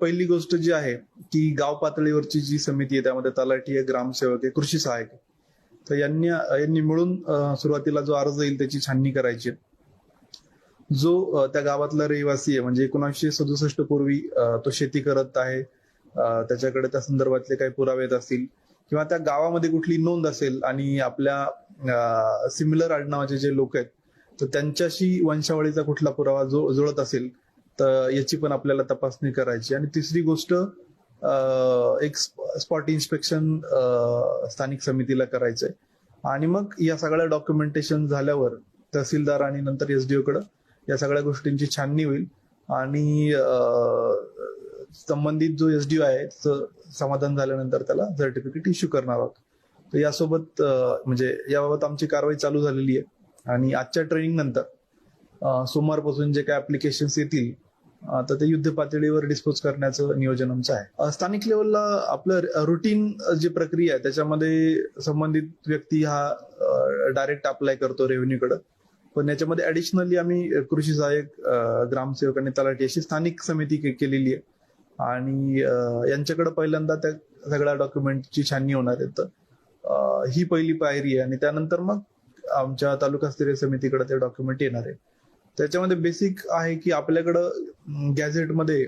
पहिली गोष्ट जी आहे की गाव पातळीवरची जी समिती आहे त्यामध्ये तलाठी आहे ग्रामसेवक आहे कृषी सहाय्यक तर यांनी यांनी मिळून सुरुवातीला जो अर्ज येईल त्याची छाननी करायची जो त्या गावातला रहिवासी आहे म्हणजे एकोणीसशे सदुसष्ट पूर्वी तो शेती करत आहे त्याच्याकडे त्या संदर्भातले काही पुरावे येत असतील किंवा त्या गावामध्ये कुठली नोंद असेल आणि आपल्या सिमिलर आडनावाचे जे लोक आहेत तर त्यांच्याशी वंशावळीचा कुठला पुरावा जो जुळत असेल तर याची पण आपल्याला तपासणी करायची. आणि तिसरी गोष्ट एक स्पॉट इन्स्पेक्शन स्थानिक समितीला करायचंय. आणि मग या सगळ्या डॉक्युमेंटेशन झाल्यावर तहसीलदार आणि नंतर एसडीओ कडे या सगळ्या गोष्टींची छाननी होईल. आणि संबंधित जो एसडीओ आहे समाधान झाल्यानंतर त्याला सर्टिफिकेट इश्यू करणार आहोत. तर यासोबत म्हणजे याबाबत आमची कारवाई चालू झालेली आहे. आणि आजच्या ट्रेनिंग नंतर सोमवारपासून जे काही ऍप्लिकेशन्स येतील आता ते युद्ध पातळीवर डिस्पोज करण्याचं नियोजन आमचं आहे. स्थानिक लेवलला आपलं रुटीन जी प्रक्रिया आहे त्याच्यामध्ये संबंधित व्यक्ती हा डायरेक्ट अप्लाय करतो रेव्हेन्यूकडे पण याच्यामध्ये ऍडिशनली आम्ही कृषी सहाय्यक ग्रामसेवक आणि तलाठी अशी स्थानिक समिती केलेली आहे. आणि यांच्याकडे पहिल्यांदा त्या सगळ्या डॉक्युमेंटची छाननी होणार आहे. ही पहिली पायरी आहे. आणि त्यानंतर मग आमच्या तालुकास्तरीय समितीकडे ते डॉक्युमेंट येणार आहे. त्याच्यामध्ये बेसिक आहे की आपल्याकडं गॅझेटमध्ये